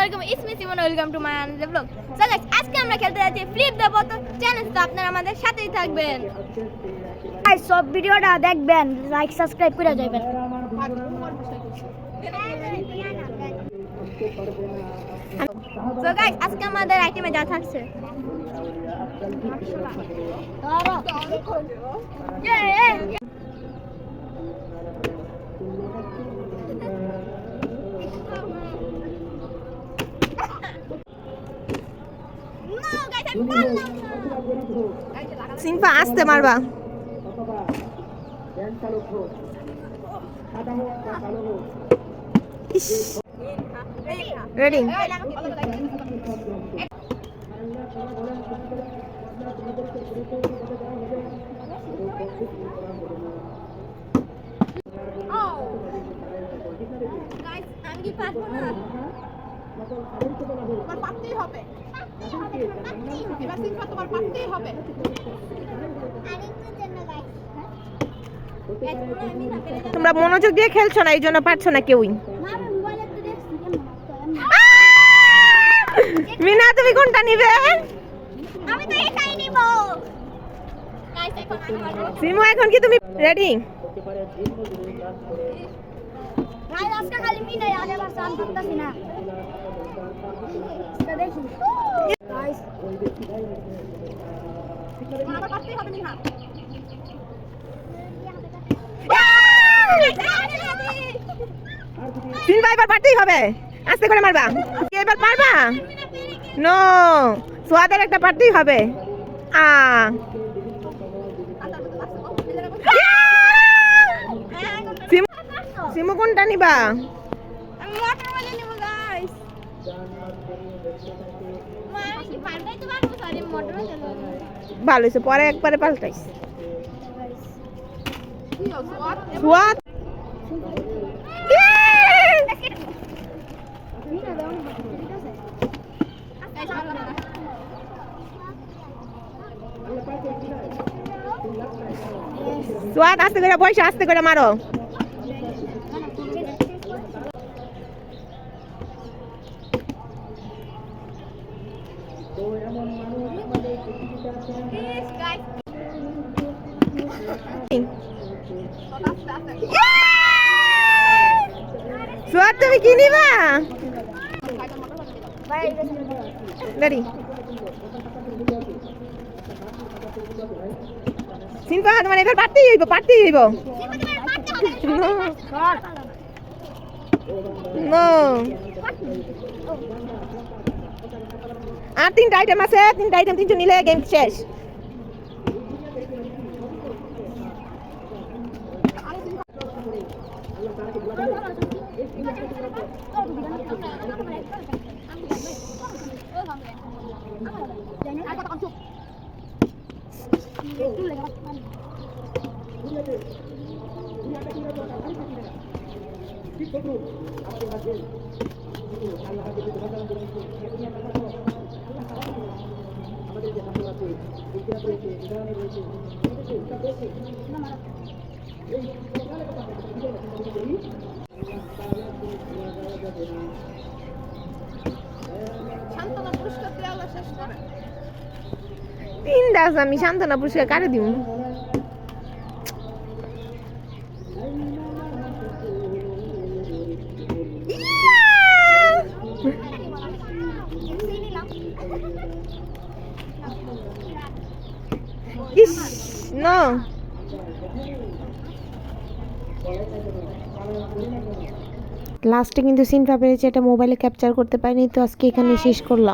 আলাইকুম ইসমি Simon welcome to my Anand blog so guys আজকে আমরা খেলতে যাচ্ছি ফ্লিপ দ্য বোতল চ্যালেঞ্জ তো আপনারা আমাদের সাথেই থাকবেন। আর সব ভিডিওটা দেখবেন লাইক সাবস্ক্রাইব করে যাবেন। সো গাইস আজকে আমাদের আইটেমে যা থাকছে। সিম্পা আসতে মারবা। রেডি আমি কি পারব না? পারতেই হবে। তোমার মনোযোগ দিয়ে খেলছো না, এই জন্য পারছ না কেউই। মিনা, তুমি কোনটা নিবে? সিমু, এখন কি তুমি রেডি আজকে খালি সান করতেছি না। সিম্পা এবার পারতেই হবে। আস্তে করে মারবা। এবার পারবা? নো সোয়াদের একটা পারতেই হবে। আ। সিমু কোনটা নিবা? ভালো হয়েছে পরে একবারে পাল্টাইস কি হলো সোয়াদ সোয়াদ সোয়াদ আস্তে সোয়াদ তুমি কি নিবা? ভাই রেডি সিম্পা তোমার এবার পারতেই হইব পারতেই হইব। No. আর তিনটা আইটেম আছে তিনটা আইটেম তিনজন নিলে গেম শেষ শান্তনা পুরস্কার দেওয়া করে। তিনটা আমি সান্ত্বনা পুরস্কার কারে দিব ইস! নো। লাস্টে কিন্তু সিনফা পেরেছে, এটা মোবাইলে ক্যাপচার করতে পারিনি, তো আজকে এখানে শেষ করলাম।